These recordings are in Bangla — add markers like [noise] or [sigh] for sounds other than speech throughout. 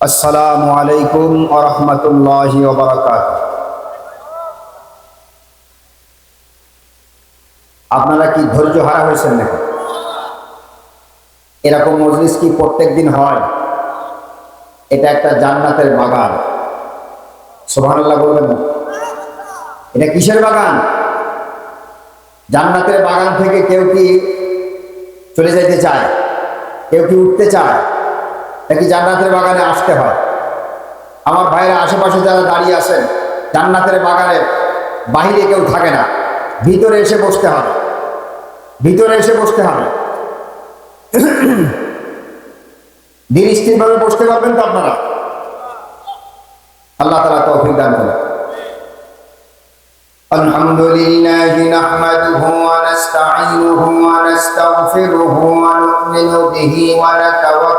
আসসালামু আলাইকুম আরহামতুল্লাহ বারাকাত আপনারা কি ধৈর্য হারা হয়েছেন নাকি? এরকম মজলিস কি প্রত্যেক দিন হয়? এটা একটা জান্নাতের বাগান। সোহানাল্লাহ বলবেন এটা কিসের বাগান? জান্নাতের বাগান থেকে কেউ কি চলে যেতে চায়? কেউ কি উঠতে চায়? নাকি জান্নাতের বাগানে আসতে হয় আমার ভাইয়েরা আশেপাশে যারা দাঁড়িয়ে আছেন জান্নাতের বাগানে বাহিরে কেউ থাকে না ভিতরে এসে বসতে হবে ভিতরে এসে বসতে হবে ধীর [clears throat] স্থিরভাবে বসতে পারবেন তো আপনারা আল্লাহ তালা তৌফিক দান করেন الحمد لله نحمده ونستعينه ونستغفره ونؤمن به ونتوكل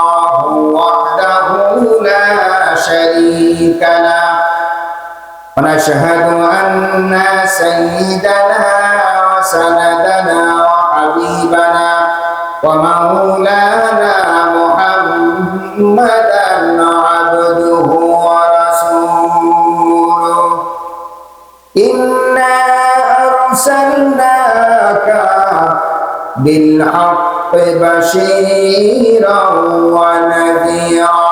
شريك ونشهد أن سيدنا وسندنا وحبيبنا ومولانا محمدا عبده ورسوله. إنا أرسلناك بالحق بشيرا ونذيرا.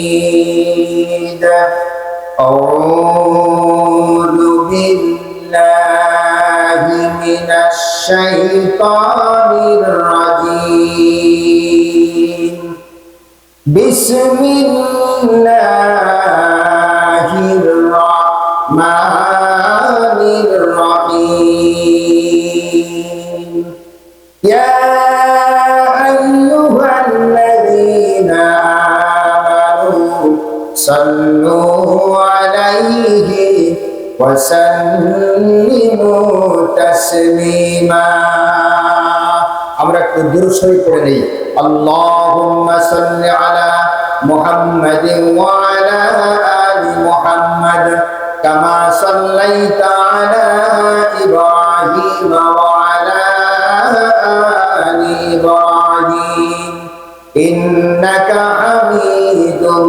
الشيطان الرجيم. بسم الله الرحمن الرحيم. يا أيها الذين آمنوا صلوا عليه আমরা একটু দূরস্বরী করে নেই আল্লাহুম্মা সাল্লি আলা মুহাম্মাদিন ওয়া আলা আলি মুহাম্মাদ কামা সাল্লাইতা আলা ইব্রাহিম ওয়া আলা আলি ইব্রাহিম ইন্নাকা হামিদুম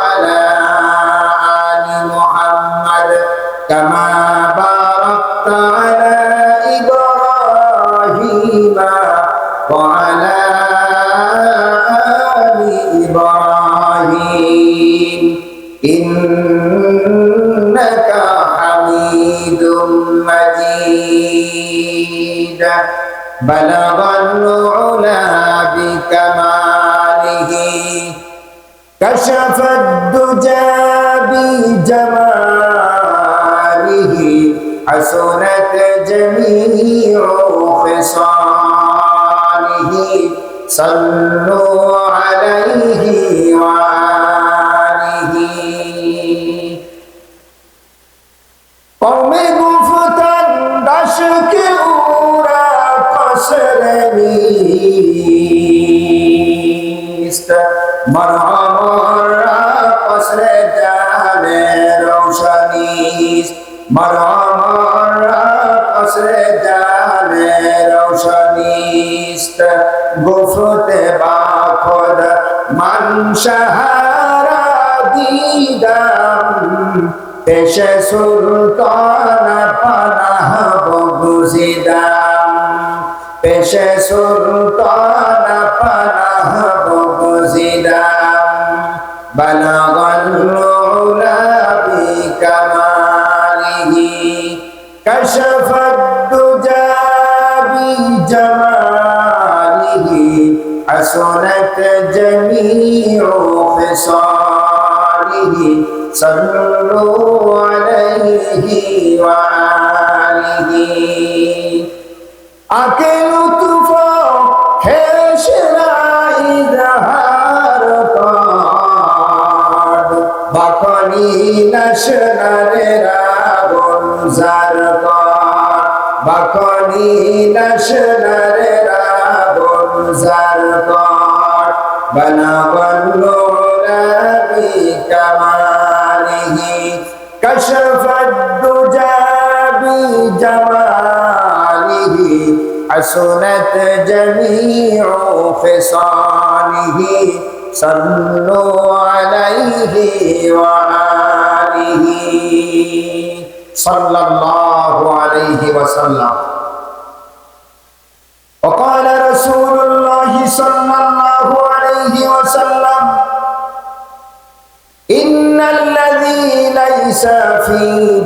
الدجى بجماله حسنت جميع خصاله صلوا عليه وآله মরমর আসে জানে দিদাম। পেশে সুলতান পানাহ বগুজিদাম। পেশে সুলতান পানাহ বগুজিদাম। বানা حسنت جميع خصاله صلوا عليه وآله أكل طفا خشرا إظهار قاد بقني نشرا رابن زرقا بقني نشرا بلغ النور بكماله. كشف الدجى بجماله حسنت جميع خصاله. صلوا عليه وآله. صلى الله عليه وسلم. وقال رسول الله صلى الله ليس في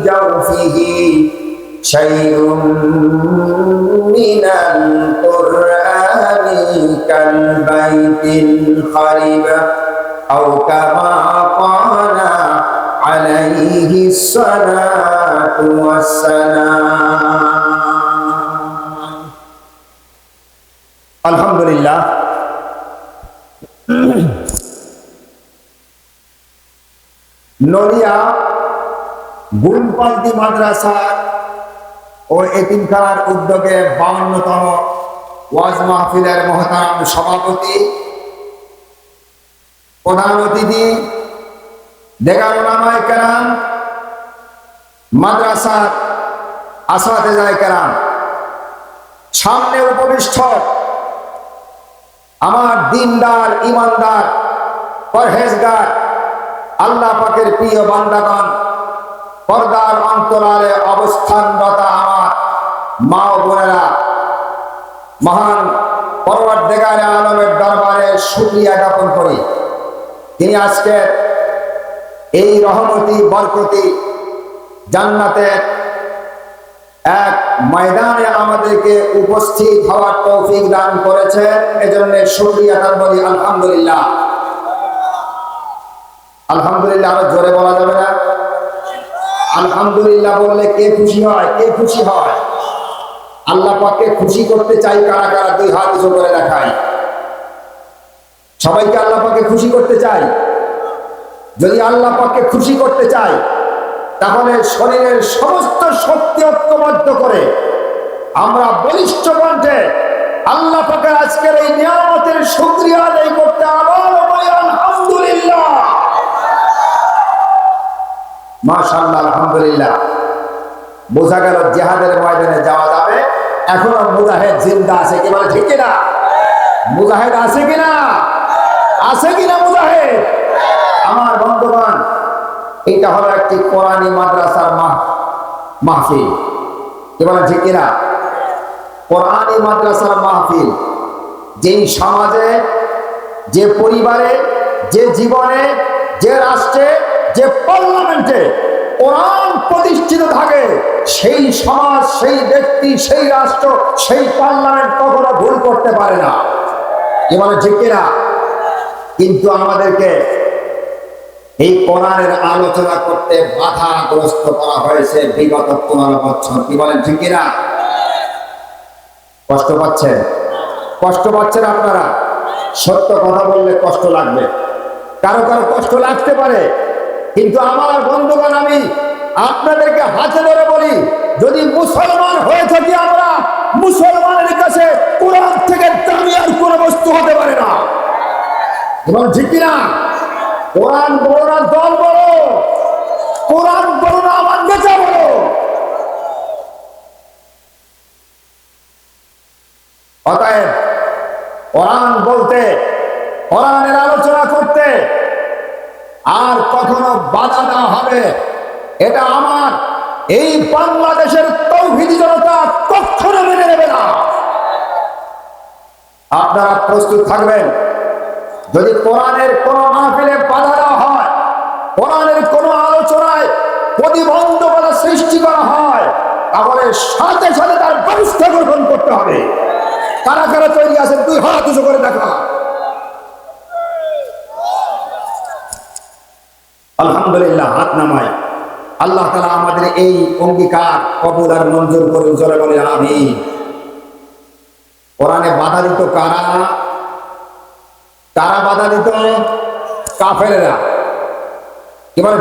جوفه شيء من القرآن كالبيت الخرب أو كما قال عليه الصلاة والسلام الحمد لله নড়িয়া গুলপাল্টি মাদ্রাসা ও এতিমখানার উদ্যোগে বাউন্নতম ওয়াজ মাহফিলের মহতারাম সভাপতি, প্রধান অতিথি দেগারুলামায় কেরাম, মাদ্রাসার আসাতে যায় কেরাম। সামনে উপবিষ্ট আমার দিনদার, ইমানদার, পরহেজগার, আল্লাহ পাকের প্রিয় বান্দাগণ পর্দার অন্তরালে অবস্থানরত আমার মা ও বোনেরা, মহান পরবর আলমের দরবারে শুক্রিয়া জ্ঞাপন করি। তিনি আজকে এই রহমতি, বরকতি জান্নাতের এক ময়দানে আমাদেরকে উপস্থিত হওয়ার তৌফিক দান করেছেন। এজন্য শুক্রিয়া দান বলি আলহামদুলিল্লাহ। আলহামদুলিল্লাহ আরও জোরে বলা যাবে না? আলহামদুলিল্লাহ বললে কে খুশি হয়? কে খুশি হয়? আল্লাহ পাককে খুশি করতে চাই কারা কারা? দুই হাত উঁচু করে দেখায় সবাইকে আল্লাহ পাককে খুশি করতে চাই? যদি আল্লাহ পাককে খুশি করতে চাই, তাহলে শরীরের সমস্ত শক্তি ঐক্যবদ্ধ করে আমরা বলিষ্ঠ কণ্ঠে আল্লাহ পাকের আজকের এই নিয়ামতের শুক্রিয়া আদায় করতে আবার আলহামদুলিল্লাহ। মাশাল্লাহ আলহামদুলিল্লাহ। বোঝা গেল জেহাদের ময়দানে যাওয়া যাবে। এখনও মুজাহেদ জিন্দা আছে কি ঠিক কিনা? মুজাহেদ আছে কিনা? আছে কিনা মুজাহেদ? আমার বন্ধুগণ, এটা হলো একটি কোরআনী মাদ্রাসার মাহ মাহফিল। কি ঠিক কিনা? কোরআনী মাদ্রাসার মাহফিল। যেই সমাজে, যে পরিবারে, যে জীবনে, যে রাষ্ট্রে যে পার্লামেন্টে কোরআন প্রতিষ্ঠিত থাকে, সেই সমাজ, সেই ব্যক্তি, সেই রাষ্ট্র, সেই পার্লামেন্ট কখনো ভুল করতে পারে না। এবারে ঠিক কিনা, কিন্তু আমাদেরকে এই কোরআনের আলোচনা করতে বাধাগ্রস্ত করা হয়েছে বিগত পনেরো বছর। কি বলেন, ঠিক কিনা? কষ্ট পাচ্ছেন? কষ্ট পাচ্ছেন আপনারা? সত্য কথা বললে কষ্ট লাগবে। কারও কারও কষ্ট লাগতে পারে কিন্তু আমার বন্ধুগণ, আমি আপনাদেরকে হাতে ধরে বলি, যদি মুসলমান হয়ে থাকি আমরা, মুসলমানের কাছে কোরআন থেকে দামি আর কোনো বস্তু হতে পারে না। এবং ঠিক কিনা? কোরআন বড় না, দল বড় কোরআন বড় না আমার নেতা বড় অতএব কোরআন বলতে, কোরআনের আলোচনা করতে আর কখনো বাধা দেওয়া হবে। এটা আমার। এই বাংলাদেশের তৌহিদি জনতা কখনো মেনে নেবে না। আপনারা প্রস্তুত থাকবেন। যদি কোরআনের কোন মাহফিলে বাধা দেওয়া হয়, কোরআনের কোন আলোচনায় প্রতিবন্ধকতা সৃষ্টি করা হয়, তাহলে সাথে সাথে তার ব্যবস্থা গ্রহণ করতে হবে। কারা কারা তৈরি আছেন, দুই হাত উঁচু করে দেখা। আলহামদুলিল্লাহ, হাত নামায় আল্লাহ তালা আমাদের এই অঙ্গীকার কবুল আর মঞ্জুর করে জোরে বলে আমি কোরআনে বাধা দিত কারা? কারা বাধা দিত কাফেরেরা। কি বলে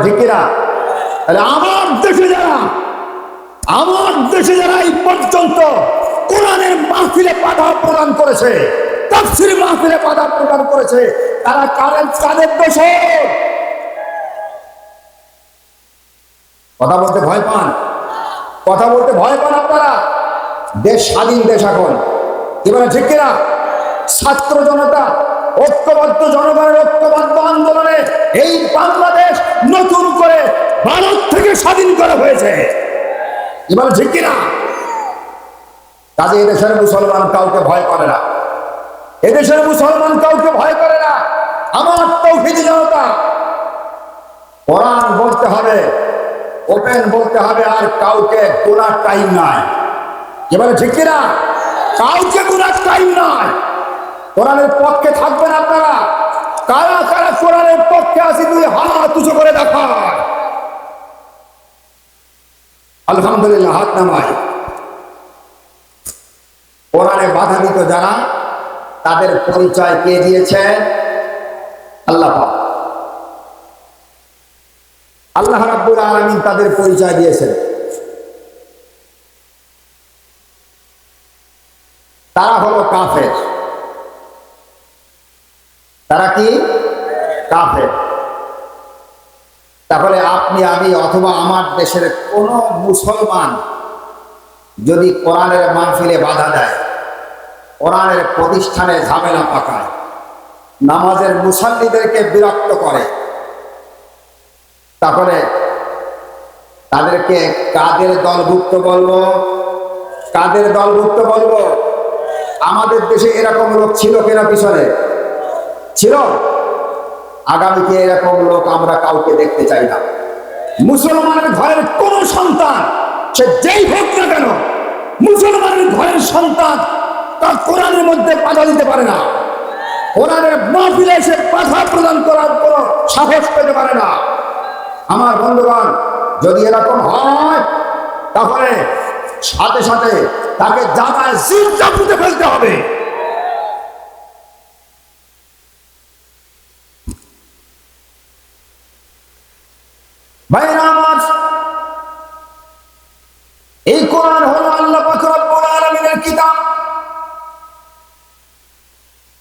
তাহলে আমার দেশে যারা, আমার দেশে যারা এই পর্যন্ত কোরআনের মাহফিলে বাধা প্রদান করেছে তাফসির মাহফিলে বাধা প্রদান করেছে, তারা কারেন্ট কাদের দেশে কথা বলতে ভয় পান। কথা বলতে ভয় পান আপনারা। দেশ স্বাধীন দেশ এখন। এবারে ঠিক কিনা? ছাত্র জনতা, ঐক্যবদ্ধ জনগণের ঐক্যবদ্ধ আন্দোলনে এই বাংলাদেশ নতুন করে ভারত থেকে স্বাধীন করা হয়েছে। এবার ঠিক কিনা? কাজে এদেশের মুসলমান কাউকে ভয় করে না। এদেশের মুসলমান কাউকে ভয় করে না। আমার তৌহিদি জনতা, কোরআন বলতে হবে। ওপেন বলতে হবে আর কাউকে গোনার টাইম নাই। এবারে ঠিক কিনা? কাউকে গোনার টাইম নাই। কোরআনের পক্ষে থাকবেন আপনারা। কারা কারা কোরআনের পক্ষে আসি দুই হাত উঁচু করে দেখায় আলহামদুলিল্লাহ, হাত নামায় কোরআনে বাধা দিত যারা, তাদের পরিচয় কে দিয়েছেন আল্লাহ। আল্লাহ রাব্বুল আলামিন তাদের পরিচয় দিয়েছেন। তারা হলো কাফের। তারা কি? কাফের। তাহলে আপনি, আমি অথবা আমার দেশের কোন মুসলমান যদি কোরআনের মাহফিলে বাধা দেয়, কোরআনের প্রতিষ্ঠানে ঝামেলা পাকায়, নামাজের মুসল্লিদেরকে বিরক্ত করে তাহলে তাদেরকে কাদের দলভুক্ত বলব? কাদের দলভুক্ত বলব? আমাদের দেশে এরকম লোক ছিল কিনা পিছনে? ছিল? আগামীতে এরকম লোক আমরা কাউকে দেখতে চাই না। মুসলমানের ঘরের কোন সন্তান, সে যেই হোক না কেন, মুসলমানের ঘরের সন্তান তার কোরআনের মধ্যে বাধা দিতে পারে না। কোরআনের মাহফিলে এসে বাধা প্রদান করার কোন সাহস পেতে পারে না। আমার বন্ধুগণ, যদি এরকম হয়, তাহলে সাথে সাথে তাকে পুঁতে ফেলতে হবে। এই হলো কিতাব।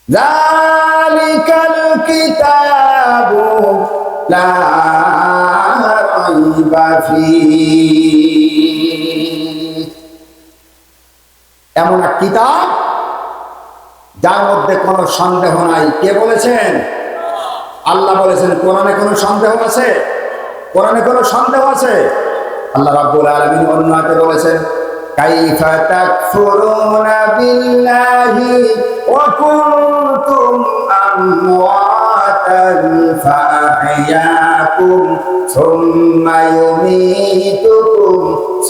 যালিকাল কিতাবু লা এমন এক কিতাব যার মধ্যে কোনো সন্দেহ নাই। কে বলেছেন? আল্লাহ বলেছেন, কোরআনে কোনো সন্দেহ আছে? কোরআনে কোনো সন্দেহ আছে? আল্লাহ রাব্বুল আলামিন অন্য আয়াতে বলেছেন, কাইফা বিল্লাহি ওয়া কুনতুম আমওয়াতান ফাআহইয়াকুম সুম্মা ইউমীতুকুম,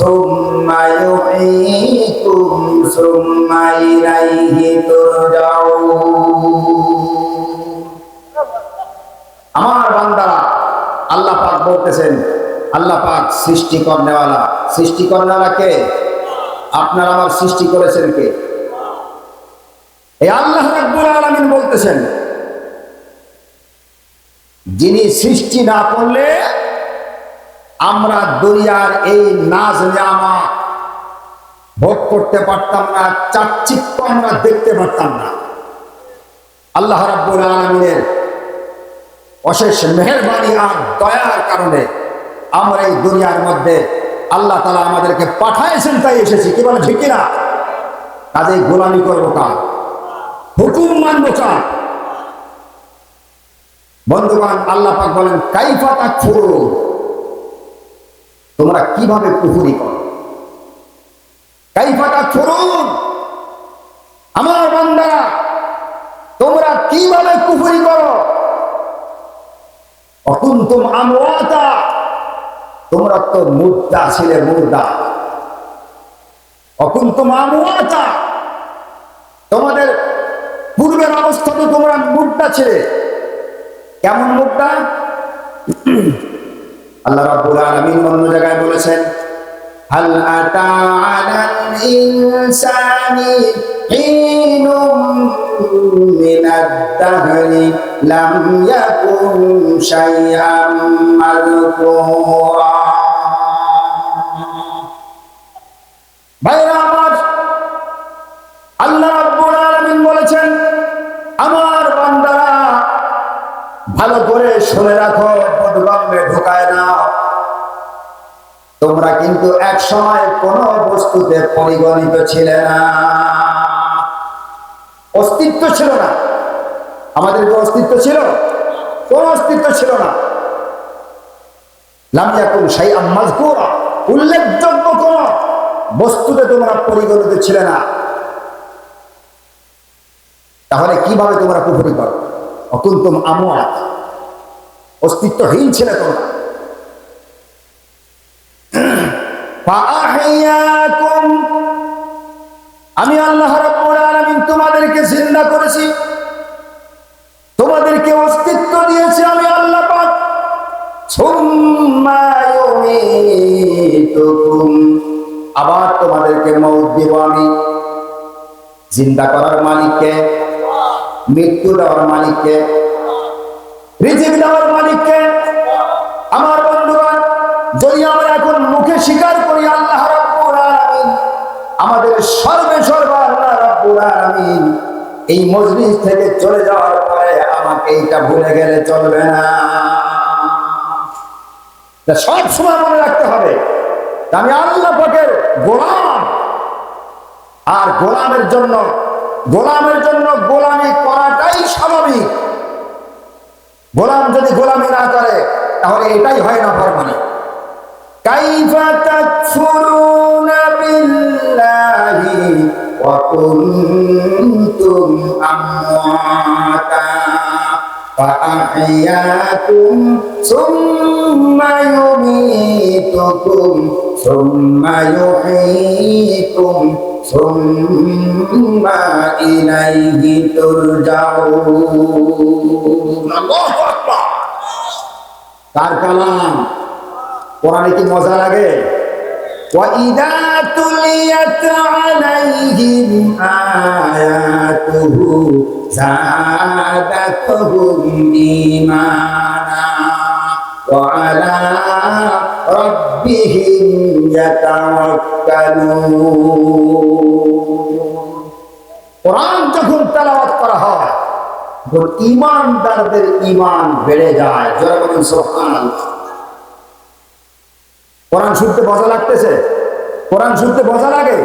সুম্মা ইউহয়ীকুম সুম্মা ইলাইহি তুরজাউন। আমার বান্দারা, আল্লাহ পাক বলতেছেন, আল্লাহ পাক সৃষ্টি করনেওয়ালা। সৃষ্টি করনেওয়ালা কে? আপনার আমার সৃষ্টি করেছেন কে? এই আল্লাহ রাব্বুল আলামিন বলতেছেন যিনি সৃষ্টি না করলে আমরা দুনিয়ার এই নাজ নেয়ামা ভোগ করতে পারতাম না, চাকচিক্য আমরা দেখতে পারতাম না। আল্লাহ রাব্বুল আলামিনের অশেষ মেহরবানি আর দয়ার কারণে আমরা এই দুনিয়ার মধ্যে আল্লাহ তালা আমাদেরকে পাঠাইছেন, তাই এসেছি। কি বলে ঠিক না কাজেই গোলামি করব কার হুকুম মানবো কার বন্ধুবান আল্লাহ পাক বলেন, কাইফা তাক তোমরা কীভাবে পুকুরি করো? কাইফা তাক আমার বান্দারা কীভাবে কুফরি করো? অকুন্তুম আমওয়াতা। তোমরা তো মুদ্দা ছিলে, মুর্দা। অকুন্তুম আমওয়াতা। তোমাদের পূর্বের অবস্থা তো তোমরা মুদ্দা ছিলে। কেমন মুদ্দা আল্লাহ রাব্বুল আলামিন অন্য জায়গায় বলেছেন, হাল আতা আলাল ইনসানি হিনুম মিনাদ দাহরি লাম ইয়াকুন শাইআম মাযকুরা. ভাইরা আমার, আল্লাহ তোমরা কিন্তু এক সময় কোন বস্তুতে পরিগণিত ছিলে না। অস্তিত্ব ছিল না। আমাদের অস্তিত্ব ছিল? কোন অস্তিত্ব ছিল না। লামিয়াকুন সেই আম্মাজকুরা উল্লেখযোগ্য কোন বস্তুতে তোমরা পরিগণিত ছিলে না। তাহলে কীভাবে তোমরা কুফরি করো? অকুন্তম আমোয়াত অস্তিত্বহীন ছিল তোমরা। আমি আল্লাহ রাব্বুল তোমাদেরকে জিন্দা করেছি। তোমাদেরকে অস্তিত্ব দিয়েছি আমি আল্লাহ আবার তোমাদেরকে মৌত আমি। জিন্দা করার মালিককে, মৃত্যু দেওয়ার মালিককে, রিজিক দেওয়ার মালিককে আলামিন এই মজলিস থেকে চলে যাওয়ার পরে আমাকে এইটা ভুলে গেলে চলবে না। সব সময় মনে রাখতে হবে আমি আল্লাহ পাকের গোলাম। আর গোলামের জন্য গোলামের জন্য গোলামি করাটাই স্বাভাবিক। গোলাম যদি গোলামি না করে, তাহলে এটাই হয় না ফরমানি। কাইফা তাকফুরুনা বিল্লাহি ওয়া কুনতুম আমওয়াতা فأحياكم ثم يميتكم ثم يحييكم ثم إليه ترجعون الله أكبر তার কালাম কোরআনে কি মজা লাগে وإذا تليت عليهم آياته زادتهم إيمانا وعلى ربهم يتوكلون কোরআন যখন তেলাওয়াত করা হয় তখন ইমানদারদের ইমান বেড়ে যায় যারা বলেন সোহান কোরআন শুনতে মজা লাগতেছে? কোরআন শুনতে মজা লাগে?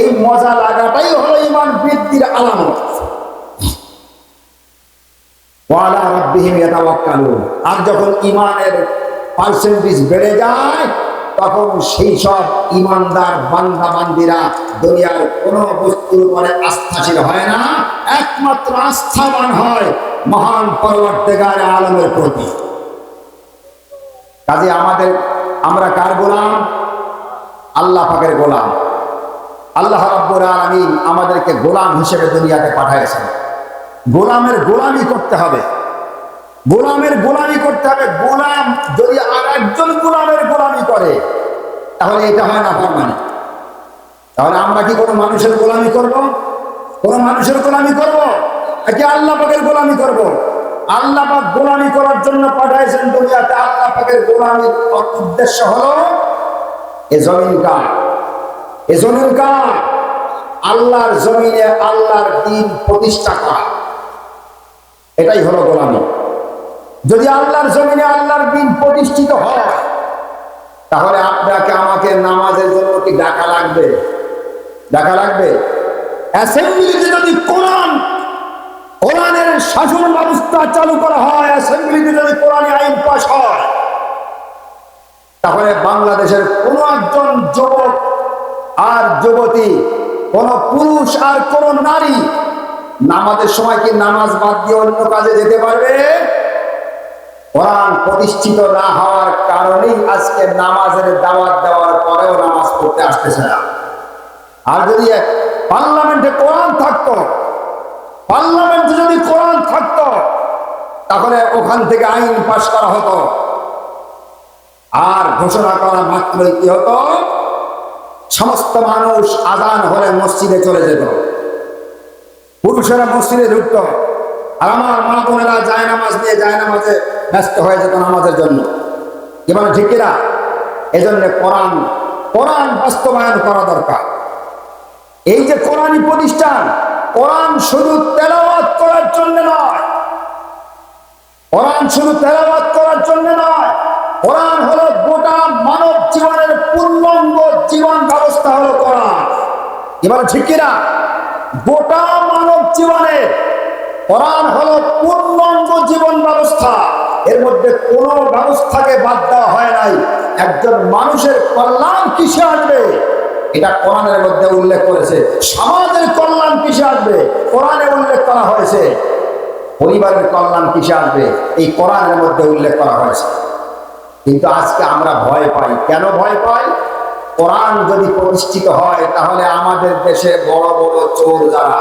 এই মজা লাগাটাই হলো ইমান বৃদ্ধির আলামত। আর যখন ইমানের পার্সেন্টেজ বেড়ে যায়, তখন সেই সব ইমানদার বান্দা বান্দিরা দুনিয়ার কোনো বস্তুর উপরে আস্থাশীল হয় না। একমাত্র আস্থাবান হয় মহান পরবর্তীকার আলমের প্রতি। কাজে আমাদের আমরা কার গোলাম? আল্লাহ পাকের গোলাম। আল্লাহ রাব্বুল আলামিন আমাদেরকে গোলাম হিসেবে দুনিয়াতে পাঠিয়েছেন গোলামের গোলামি করতে হবে। গোলামের গোলামি করতে হবে। গোলাম যদি আর একজন গোলামের গোলামি করে, তাহলে এটা হয় না ফরমানি। তাহলে আমরা কি কোনো মানুষের গোলামি করব? কোনো মানুষের গোলামি করব? নাকি আল্লাহ পাকের গোলামি করব? আল্লাহ পাক গোলামি করার জন্য পাঠাইছেন দুনিয়াতে। আল্লাহ পাকের গোলামির উদ্দেশ্য হলো, এ জমিন কার? এ জমিন কার? আল্লাহর জমিনে আল্লাহর দিন প্রতিষ্ঠা করা। এটাই হলো গোলামি। যদি আল্লাহর জমিনে আল্লাহর দিন প্রতিষ্ঠিত হয়, তাহলে আপনাকে আমাকে নামাজের জন্য কি ডাকা লাগবে? ডাকা লাগবে? অ্যাসেম্বলিতে যদি কোরআন কোরআনের শাসন ব্যবস্থা চালু করা হয় অ্যাসেম্বলিতে যদি কোরআনে আইন পাশ হয়। তাহলে বাংলাদেশের কোন একজন যুবক আর যুবতী, কোন পুরুষ আর কোন নারী নামাজের সময় কি নামাজ বাদ দিয়ে অন্য কাজে যেতে পারবে? কোরআন প্রতিষ্ঠিত না হওয়ার কারণেই আজকে নামাজের দাওয়াত দেওয়ার পরেও নামাজ পড়তে আসতেছে না। আর যদি পার্লামেন্টে কোরআন থাকতো পার্লামেন্টে যদি কোরআন থাকতো, তাহলে ওখান থেকে আইন পাশ করা হতো। আর ঘোষণা করা মাত্রই কি হতো? সমস্ত মানুষ আদান হলে মসজিদে চলে যেত। পুরুষেরা মসজিদে ঢুকতো। আর আমার মা বোনেরা যায় নামাজ নিয়ে যায় নামাজে ব্যস্ত হয়ে যেত নামাজের জন্য। কিনা? এই জন্য কোরআন কোরআন বাস্তবায়ন করা দরকার। এই যে কোরআনী প্রতিষ্ঠান কোরআন শুধু তেলাওয়াত করার জন্য নয়। কোরআন শুধু তেলাওয়াত করার জন্য নয়। কোরআন হলো গোটা মানব জীবনের পূর্ণাঙ্গ জীবন ব্যবস্থা হলো কোরআন। এবার ঠিক কিনা গোটা মানব জীবনে কোরআন হলো পূর্ণাঙ্গ জীবন ব্যবস্থা। এর মধ্যে কোন ব্যবস্থাকে বাদ দেওয়া হয় নাই। একজন মানুষের কল্যাণ কিসে আসবে? এটা কোরআনের মধ্যে উল্লেখ করেছে। সমাজের কল্যাণ কিসে আসবে? কোরআনে উল্লেখ করা হয়েছে। পরিবারের কল্যাণ কিসে আসবে? এই কোরআনের মধ্যে উল্লেখ করা হয়েছে। কিন্তু আজকে আমরা ভয় পাই। কেন ভয় পাই? কোরআন যদি প্রতিষ্ঠিত হয়, তাহলে আমাদের দেশে বড় বড় চোর যারা,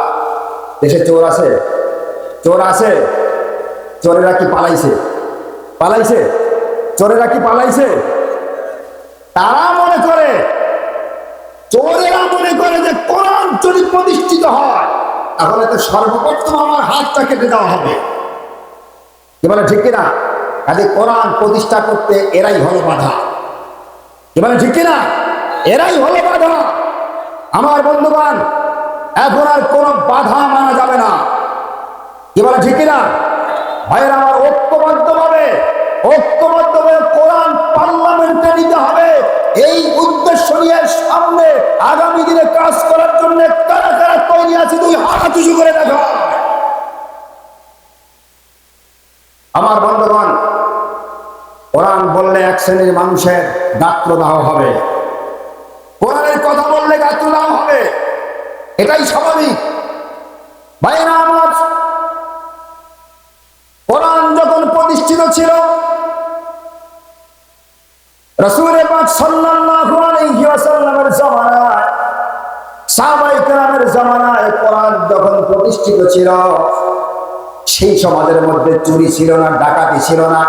দেশে চোর আছে? চোর আছে? চোরেরা কি পালাইছে? পালাইছে? চোরেরা কি পালাইছে? তারা চোরেরা মনে করে যে কোরআন যদি প্রতিষ্ঠিত হয়, তাহলে তো সর্বপ্রথম আমার হাতটা কেটে দেওয়া হবে। কি বলে, ঠিক কিনা? কাজে কোরআন প্রতিষ্ঠা করতে এরাই হলো বাধা। বলে, ঠিক কিনা? এরাই হলো বাধা। আমার বন্ধুবান এখন আর কোনো বাধা মানা যাবে না। কি বলে, ঠিক কিনা? ভাইয়ের, আমার ঐক্যবদ্ধ ভাবে ঐক্যবদ্ধ ভাবে কোরআন পার্লামেন্টে নিতে হবে। এই নিয়ে সামনে আগামী দিনে কাজ করার জন্য কারা কারা তৈরি আছে তুই হাত উঁচু করে দেখো। আমার বন্ধুগণ, কোরআন বললে এক শ্রেণির মানুষের গাত্রদাহ হবে। কোরআনের কথা বললে গাত্রদাহ হবে। এটাই স্বাভাবিক। ভাইয়েরা আমার কোরআন যখন প্রতিষ্ঠিত ছিল রসুল পাক সাল্লাল্লাহু আলাইহি জামানায় কোরআন যখন প্রতিষ্ঠিত ছিল, সেই সমাজের মধ্যে চুরি ছিল না, ডাকাতি ছিল না,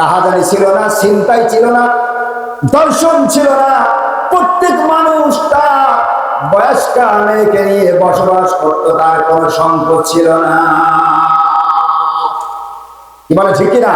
রাহাজানি ছিল না চিন্তাই ছিল না, দর্শন ছিল না। প্রত্যেক মানুষ তার বয়স্কা মেয়েকে নিয়ে বসবাস করতো, তার কোনো সংকট ছিল না। কি বলে, ঠিক কিনা?